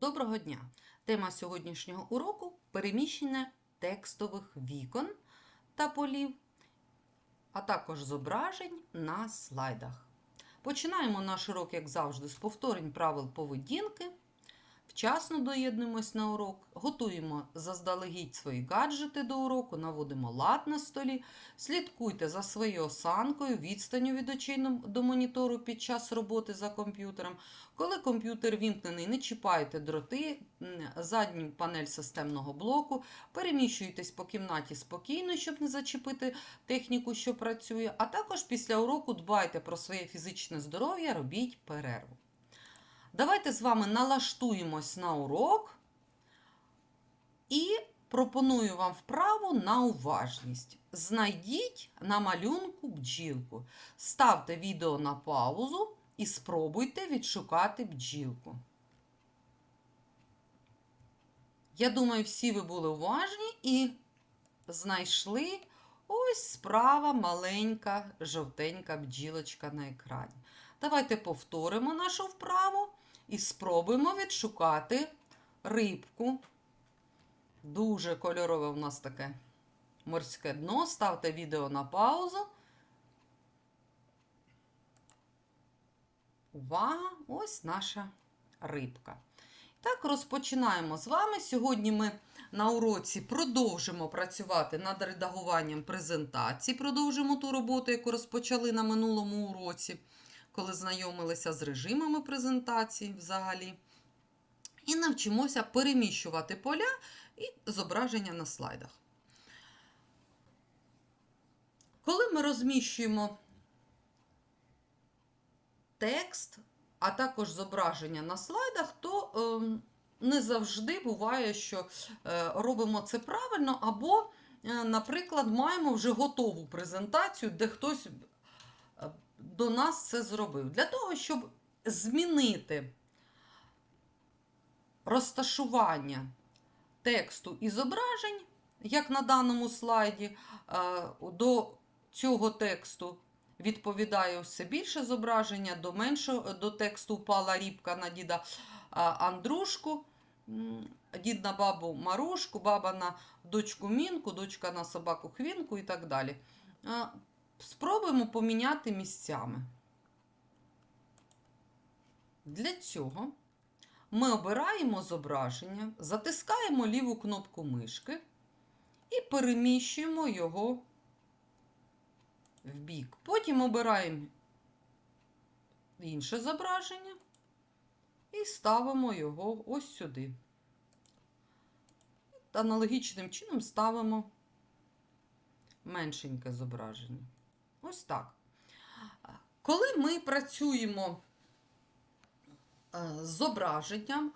Доброго дня! Тема сьогоднішнього уроку переміщення текстових вікон та полів, а також зображень на слайдах. Починаємо наш урок, як завжди, з повторень правил поведінки. Вчасно доєднуємось на урок, готуємо заздалегідь свої гаджети до уроку, наводимо лад на столі, слідкуйте за своєю осанкою, відстанню від очей до монітору під час роботи за комп'ютером. Коли комп'ютер вімкнений, не чіпайте дроти, задню панель системного блоку, переміщуйтесь по кімнаті спокійно, щоб не зачепити техніку, що працює, а також після уроку дбайте про своє фізичне здоров'я, робіть перерву. Давайте з вами налаштуємось на урок і пропоную вам вправу на уважність. Знайдіть на малюнку бджілку. Ставте відео на паузу і спробуйте відшукати бджілку. Я думаю, всі ви були уважні і знайшли ось справа маленька жовтенька бджілочка на екрані. Давайте повторимо нашу вправу і спробуємо відшукати рибку. Дуже кольорове у нас таке морське дно. Ставте відео на паузу. Увага! Ось наша рибка. Так, розпочинаємо з вами. Сьогодні ми на уроці продовжимо працювати над редагуванням презентацій. Продовжимо ту роботу, яку розпочали на минулому уроці, коли знайомилися з режимами презентації взагалі. І навчимося переміщувати поля і зображення на слайдах. Коли ми розміщуємо текст, а також зображення на слайдах, то ем, не завжди буває, що е, робимо це правильно, або, е, наприклад, маємо вже готову презентацію, де хтось е, до нас це зробив. Для того, щоб змінити розташування тексту і зображень, як на даному слайді, е, до цього тексту відповідає все більше зображення, до меншого до тексту впала рібка на діда Андрушку, дід на бабу Марушку, баба на дочку Мінку, дочка на собаку Хвінку і так далі. Спробуємо поміняти місцями. Для цього ми обираємо зображення, затискаємо ліву кнопку мишки і переміщуємо його в бік. Потім обираємо інше зображення і ставимо його ось сюди. Аналогічним чином ставимо меншеньке зображення. Ось так. Коли ми працюємо е, з зображенням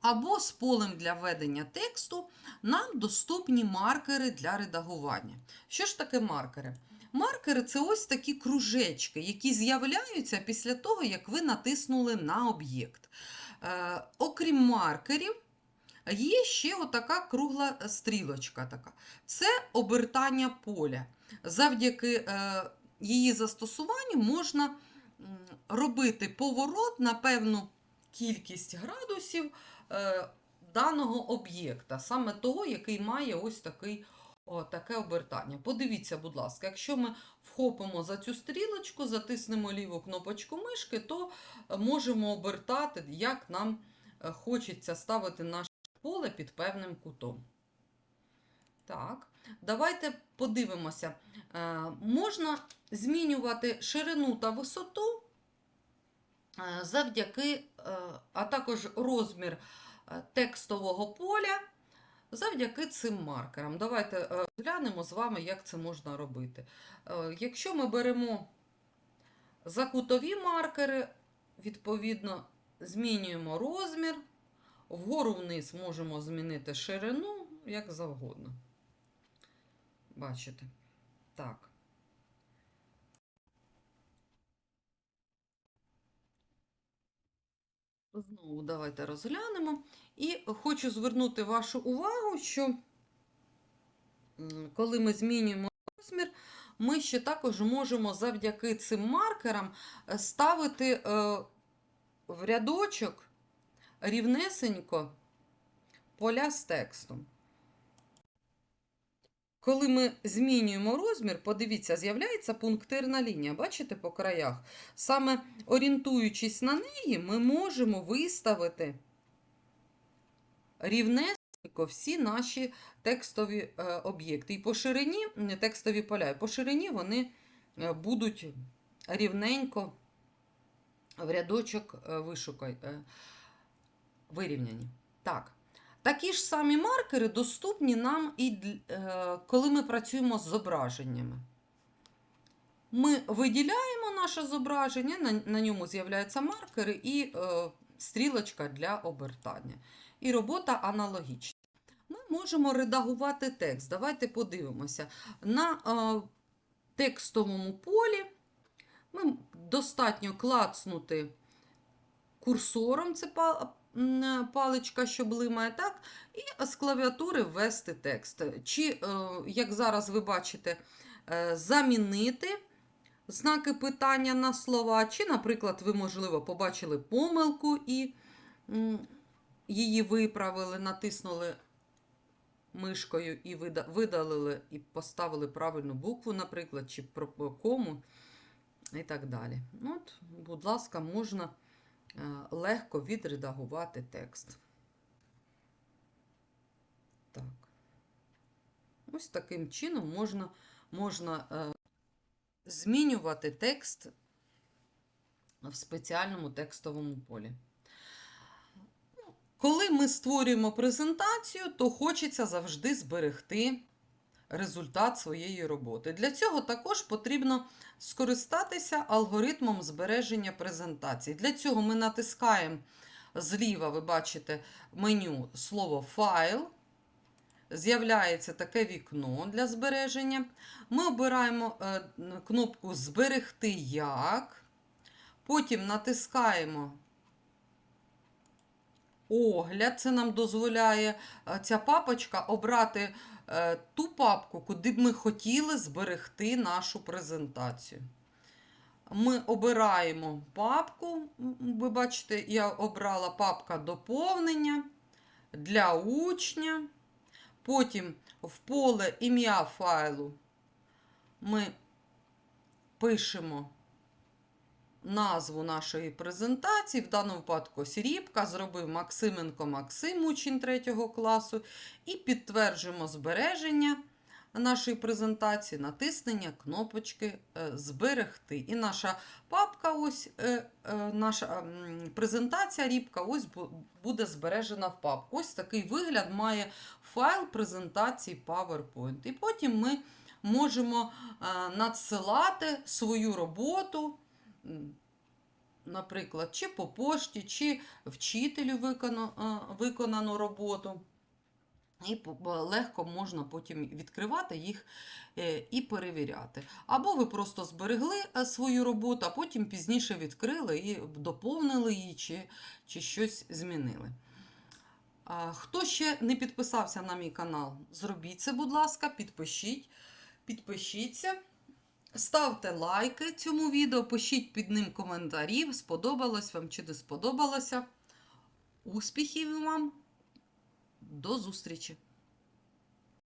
або з полем для введення тексту, нам доступні маркери для редагування. Що ж таке маркери? Маркери це ось такі кружечки, які з'являються після того, як ви натиснули на об'єкт. Е, окрім маркерів, є ще отака кругла стрілочка. Така. Це обертання поля. Завдяки е, її застосуванню можна робити поворот на певну кількість градусів е, даного об'єкта, саме того, який має ось такий о, таке обертання. Подивіться, будь ласка, якщо ми вхопимо за цю стрілочку, затиснемо ліву кнопочку мишки, то е, можемо обертати, як нам е, хочеться ставити наше поле під певним кутом. Так, давайте подивимося. Е, можна змінювати ширину та висоту е, завдяки, е, а також розмір текстового поля завдяки цим маркерам. Давайте глянемо з вами, як це можна робити. Якщо ми беремо закутові маркери, відповідно, змінюємо розмір, вгору вниз можемо змінити ширину, як завгодно. Бачите? Так. Знову давайте розглянемо. І хочу звернути вашу увагу, що коли ми змінюємо розмір, ми ще також можемо завдяки цим маркерам е, ставити е, в рядочок рівнесенько поля з текстом. Коли ми змінюємо розмір, подивіться, з'являється пунктирна лінія. Бачите по краях? Саме орієнтуючись на неї, ми можемо виставити рівнесенько всі наші текстові е, об'єкти. І по ширині текстові поля, і по ширині вони е, будуть рівненько в рядочок е, вишукай, вирівняні. Так. Такі ж самі маркери доступні нам і е, коли ми працюємо з зображеннями. Ми виділяємо наше зображення, на, на ньому з'являються маркери і е, стрілочка для обертання. І робота аналогічна. Ми можемо редагувати текст. Давайте подивимося. На е, текстовому полі ми достатньо клацнути курсором, це паличка, що блимає, так, і з клавіатури ввести текст. Чи, е, як зараз ви бачите, е, замінити знаки питання на слова, чи, наприклад, ви, можливо, побачили помилку і її виправили, натиснули мишкою і видалили і поставили правильну букву, наприклад, чи про кому і так далі. Ну, От, будь ласка, можна е, легко відредагувати текст. Так. Ось таким чином можна, можна е, змінювати текст в спеціальному текстовому полі. Коли ми створюємо презентацію, то хочеться завжди зберегти результат своєї роботи. Для цього також потрібно скористатися алгоритмом збереження презентації. Для цього ми натискаємо зліва, ви бачите меню слово файл. З'являється таке вікно для збереження. Ми обираємо е, кнопку Зберегти як. Потім натискаємо огляд. Це нам дозволяє е, ця папочка обрати ту папку, куди б ми хотіли зберегти нашу презентацію. Ми обираємо папку. Ви бачите, я обрала папка доповнення для учня. Потім в поле ім'я файлу ми пишемо назву нашої презентації. В даному випадку Сіріпка зробив Максименко Максим, учень 3 класу, і підтверджуємо збереження нашої презентації, натиснення кнопочки е, Зберегти. І наша папка, ось е, е, наша презентація рібка ось буде збережена в папку. Ось такий вигляд має файл презентації PowerPoint. І потім ми можемо надсилати свою роботу. Наприклад, чи по пошті, чи вчителю виконано, виконану роботу. І легко можна потім відкривати їх е, і перевіряти. Або ви просто зберегли е, свою роботу, а потім пізніше відкрили і доповнили її, чи, чи щось змінили. Хто ще не підписався на мій канал, зробіть це, будь ласка, підпишіть, підпишіться. Ставте лайки цьому відео, пишіть під ним коментарі, сподобалось вам чи не сподобалося. Успіхів вам! До зустрічі!